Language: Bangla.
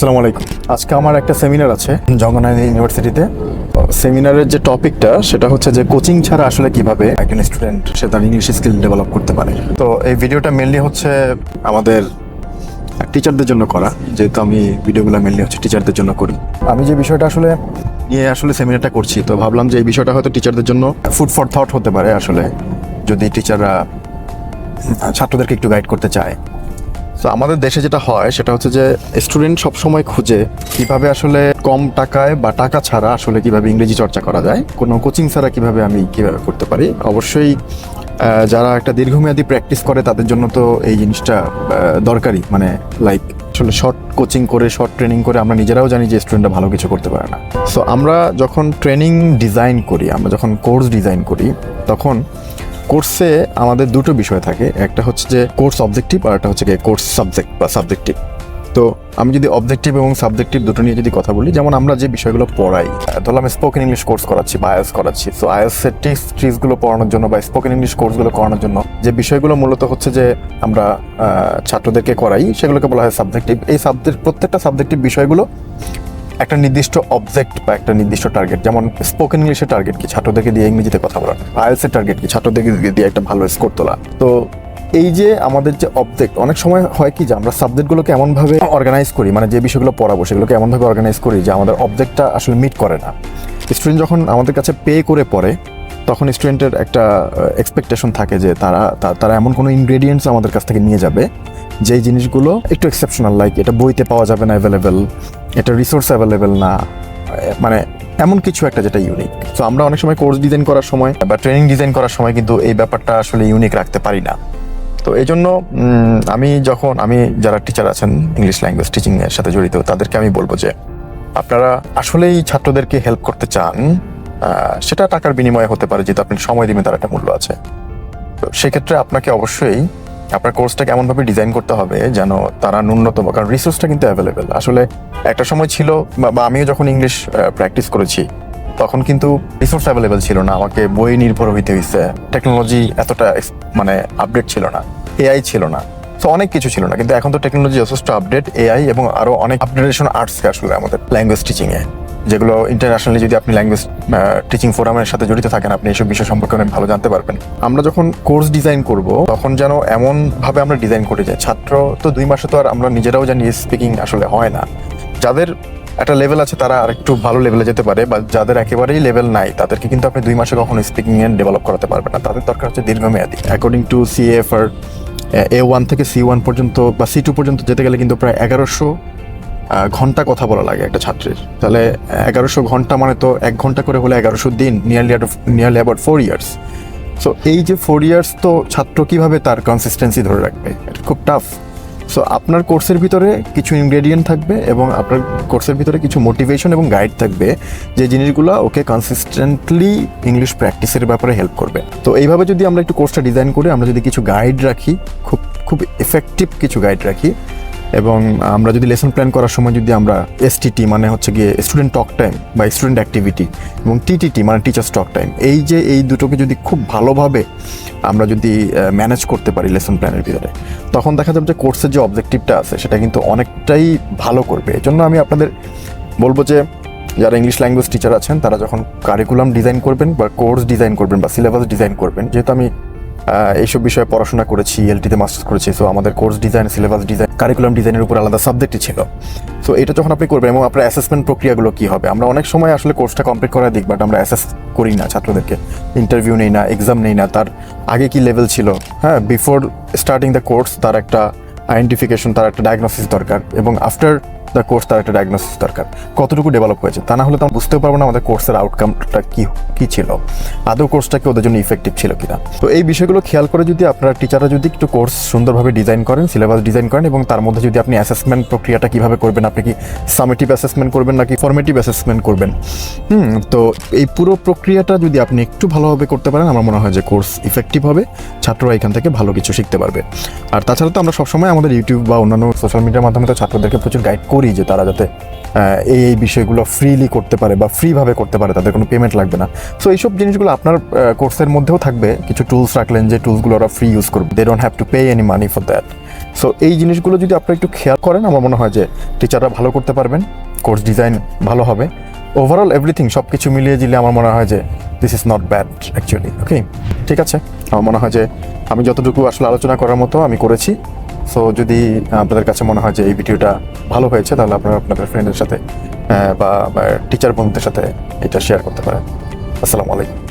আসসালামু আলাইকুম। আজকে আমার একটা সেমিনার আছে জগন্নাথ ইউনিভার্সিটিতে। সেমিনারের যে টপিকটা সেটা হচ্ছে যে কোচিং ছাড়া আসলে কীভাবে একজন স্টুডেন্ট সে তার ইংলিশ স্কিল ডেভেলপ করতে পারে। তো এই ভিডিওটা মেনলি হচ্ছে আমাদের টিচারদের জন্য করা। যেহেতু আমি ভিডিওগুলো মেনলি হচ্ছে টিচারদের জন্য করি। আমি যে বিষয়টা আসলে নিয়ে আসলে সেমিনারটা করছি, তো ভাবলাম যে এই বিষয়টা হয়তো টিচারদের জন্য ফুড ফর থট হতে পারে আসলে। যদি টিচাররা ছাত্রদেরকে একটু গাইড করতে চায়। তো আমাদের দেশে যেটা হয়, সেটা হচ্ছে যে স্টুডেন্ট সবসময় খুঁজে কীভাবে আসলে কম টাকায় বা টাকা ছাড়া আসলে কীভাবে ইংরেজি চর্চা করা যায়। কোনো কোচিং ছাড়া কীভাবে আমি কীভাবে করতে পারি। অবশ্যই যারা একটা দীর্ঘমেয়াদী প্র্যাকটিস করে, তাদের জন্য তো এই জিনিসটা দরকারি মানে লাইক আসলে শর্ট কোচিং করে শর্ট ট্রেনিং করে আমরা নিজেরাও জানি যে স্টুডেন্টরা ভালো কিছু করতে পারে না। সো আমরা যখন ট্রেনিং ডিজাইন করি, আমরা যখন কোর্স ডিজাইন করি, তখন কোর্সে আমাদের দুটো বিষয় থাকে। একটা হচ্ছে যে কোর্স অবজেক্টিভ আর একটা হচ্ছে কোর্স সাবজেক্ট বা সাবজেক্টিভ। তো আমি যদি অবজেক্টিভ এবং সাবজেক্টিভ দুটো নিয়ে যদি কথা বলি যেমন আমরা যে বিষয়গুলো পড়াই আহ, আমি স্পোকেন ইংলিশ কোর্স করাচ্ছি বা আয়াস করাচ্ছি। সো আয়াসের টিক্স ট্রিক্সগুলো পড়ানোর জন্য বা স্পোকেন ইংলিশ কোর্সগুলো করানোর জন্য যে বিষয়গুলো মূলত হচ্ছে যে আমরা ছাত্রদেরকে করাই সেগুলোকে বলা হয় সাবজেক্টিভ এই সাবজেক্ট প্রত্যেকটা সাবজেক্টিভ বিষয়গুলো একটা নির্দিষ্ট অবজেক্ট বা একটা নির্দিষ্ট টার্গেট যেমন স্পোকেন ইংলিশের টার্গেট কি, ছাত্রদেরকে দিয়ে ইংরেজিতে কথা বলা আইএলসের টার্গেট কি, ছাত্রদেরকে দিয়ে একটা ভালো স্কোর তোলা। তো এই যে আমাদের যে অবজেক্ট অনেক সময় হয় কি যে আমরা সাবজেক্টগুলোকে এমনভাবে অর্গানাইজ করি মানে যে বিষয়গুলো পড়াবো সেগুলোকে এমনভাবে অর্গানাইজ করি যে আমাদের অবজেক্টটা আসলে মিট করে না। স্টুডেন্ট যখন আমাদের কাছে পে করে পড়ে, তখন স্টুডেন্টের একটা এক্সপেকটেশন থাকে যে তারা তারা এমন কোনো ইনগ্রেডিয়েন্টস আমাদের কাছ থেকে নিয়ে যাবে, যেই জিনিসগুলো একটু এক্সেপশনাল লাইক এটা বইতে পাওয়া যাবে না অ্যাভেলেবেল এটা রিসোর্স অ্যাভেলেবেল না মানে এমন কিছু একটা যেটা ইউনিক তো আমরা অনেক সময় কোর্স ডিজাইন করার সময় বা ট্রেনিং ডিজাইন করার সময় কিন্তু এই ব্যাপারটা আসলে ইউনিক রাখতে পারি না। তো এই জন্য আমি যখন, আমি যারা টিচার আছেন ইংলিশ ল্যাঙ্গুয়েজ টিচিংয়ের সাথে জড়িত, তাদেরকে আমি বলব যে, আপনারা আসলেই ছাত্রদেরকে হেল্প করতে চান সেটা টাকার বিনিময়ে হতে পারে, যেহেতু আপনি সময় দিবেন তার একটা মূল্য আছে। তো সেক্ষেত্রে আপনাকে অবশ্যই আপনার কোর্সটাকে এমনভাবে ডিজাইন করতে হবে যেন তারা ন্যূনতম, কারণ রিসোর্সটা কিন্তু অ্যাভেলেবেল আসলে একটা সময় ছিল, বা- আমিও যখন ইংলিশ প্র্যাকটিস করেছি, তখন কিন্তু রিসোর্স অ্যাভেলেবেল ছিল না, আমাকে বই নির্ভর হইতে হয়েছে টেকনোলজি এতটা মানে আপডেট ছিল না এআই ছিল না তো অনেক কিছু ছিল না। কিন্তু এখন তো টেকনোলজি যথেষ্ট আপডেট এআই এবং আরও অনেক আপডেটেশন আর্টস আসলে আমাদের ল্যাঙ্গুয়েজ টিচিং এ যেগুলো ইন্টারন্যাশনালি যদি আপনি ল্যাঙ্গুয়েজ টিচিং ফোরামের সাথে জড়িত থাকেন, আপনি এইসব বিষয় সম্পর্কে অনেক ভালো জানতে পারবেন। আমরা যখন কোর্স ডিজাইন করব, তখন যেন এমন ভাবে আমরা ডিজাইন করে যাই ছাত্র তো দুই মাসে তো আর আমরা নিজেরাও জানি স্পিকিং আসলে হয় না। যাদের একটা লেভেল আছে, তারা আরেকটু ভালো লেভেলে যেতে পারে বা যাদের একেবারেই লেভেল নাই, তাদেরকে কিন্তু আপনি দুই মাসে কখনো স্পিকিং এ ডেভেলপ করাতে পারবেন না। তাদের দরকার হচ্ছে দীর্ঘমেয়াদী। According to CF R A one থেকে সি ওয়ান পর্যন্ত বা সি টু পর্যন্ত যেতে গেলে কিন্তু প্রায় এগারোশো ঘণ্টা কথা বলা লাগে একটা ছাত্রের। তাহলে এগারোশো ঘণ্টা মানে তো এক ঘণ্টা করে হলে এগারোশো দিন nearly nearly about four years so এই যে ফোর ইয়ার্স তো ছাত্র কীভাবে তার কনসিস্টেন্সি ধরে রাখবে? এটা খুব টাফ সো আপনার কোর্সের ভিতরে কিছু ইনগ্রেডিয়েন্ট থাকবে এবং আপনার কোর্সের ভিতরে কিছু মোটিভেশন এবং গাইড থাকবে যে জিনিসগুলো ওকে কনসিস্টেন্টলি ইংলিশ প্র্যাকটিসের ব্যাপারে হেল্প করবে। তো এইভাবে যদি আমরা একটু কোর্সটা ডিজাইন করি আমরা যদি কিছু গাইড রাখি, খুব খুব এফেক্টিভ কিছু গাইড রাখি এবং আমরা যদি লেসন প্ল্যান করার সময় যদি আমরা এসটিটি মানে হচ্ছে গিয়ে স্টুডেন্ট টক টাইম বা স্টুডেন্ট অ্যাক্টিভিটি এবং টিটিটি মানে টিচার্স টক টাইম এই যে এই দুটোকে যদি খুব ভালোভাবে আমরা যদি ম্যানেজ করতে পারি লেসন প্ল্যানের ভিতরে, তখন দেখা যাবে যে কোর্সের যে অবজেক্টিভটা আছে সেটা কিন্তু অনেকটাই ভালো করবে। এই জন্য আমি আপনাদের বলব যে, যারা ইংলিশ ল্যাঙ্গুয়েজ টিচার আছেন, তারা যখন কারিকুলাম ডিজাইন করবেন বা কোর্স ডিজাইন করবেন বা সিলেবাস ডিজাইন করবেন, যেহেতু আমি এইসব বিষয়ে পড়াশোনা করেছি এলটিতে মাস্টার্স করেছি সো আমাদের course design syllabus design curriculum ডিজাইনের উপর আলাদা সাবজেক্টই ছিল। সো এটা যখন আপনি করবেন, এবং আপনার অ্যাসেসমেন্ট প্রক্রিয়াগুলো কী হবে? আমরা অনেক সময় আসলে কোর্সটা কমপ্লিট করার দিক বাট আমরা অ্যাসেস করি না ছাত্রদেরকে। ইন্টারভিউ নেই না এক্সাম নেই না, তার আগে কি লেভেল ছিল? হ্যাঁ বিফোর স্টার্টিং দ্য কোর্স তার একটা আইডেন্টিফিকেশন তার একটা ডায়াগনোসিস দরকার, এবং আফটার দ্য কোর্স তার একটা ডায়াগনোসিস দরকার। কতটুকু ডেভেলপ হয়েছে তা না হলে তো আমরা বুঝতেও পারব না আমাদের কোর্সের আউটকামটা কী কী ছিল। আদৌ কোর্সটা কি ওদের জন্য ইফেক্টিভ ছিল কিনা। তো এই বিষয়গুলো খেয়াল করে যদি আপনারা টিচাররা যদি একটু কোর্স সুন্দরভাবে ডিজাইন করেন সিলেবাস ডিজাইন করেন এবং তার মধ্যে যদি আপনি অ্যাসেসমেন্ট প্রক্রিয়াটা কীভাবে করবেন, আপনি কি সামেটিভ অ্যাসেসমেন্ট করবেন নাকি ফর্মেটিভ অ্যাসেসমেন্ট করবেন। হুম, তো এই পুরো প্রক্রিয়াটা যদি আপনি একটু ভালোভাবে করতে পারেন, আমার মনে হয় যে কোর্স ইফেক্টিভ হবে, ছাত্ররা এখান থেকে ভালো কিছু শিখতে পারবে। আর তাছাড়া তো আমরা সবসময় আমাদের ইউটিউব বা অন্যান্য সোশ্যাল মিডিয়ার মাধ্যমে তো ছাত্রদেরকে প্রচুর গাইড করি। যে তারা যাতে এই এই বিষয়গুলো ফ্রিলি করতে পারে বা ফ্রিভাবে করতে পারে, তাদের কোনো পেমেন্ট লাগবে না। সো এইসব জিনিসগুলো আপনার কোর্সের মধ্যেও থাকবে। কিছু টুলস রাখলেন যে টুলসগুলো ওরা ফ্রি ইউজ করবে। They don't have to pay any money for that so এই জিনিসগুলো যদি আপনারা একটু খেয়াল করেন, আমার মনে হয় যে টিচাররা ভালো করতে পারবেন কোর্স ডিজাইন ভালো হবে। ওভারঅল এভরিথিং সব কিছু মিলিয়ে দিলে আমার মনে হয় যে this is not bad actually okay ঠিক আছে? আমার মনে হয় যে আমি যতটুকু আসলে আলোচনা করার মতো আমি করেছি। সো যদি আপনাদের কাছে মনে হয় যে এই ভিডিওটা ভালো হয়েছে, তাহলে আপনারা আপনাদের ফ্রেন্ডের সাথে বা টিচার বন্ধুদের সাথে এটা শেয়ার করতে পারেন। আসসালামু আলাইকুম।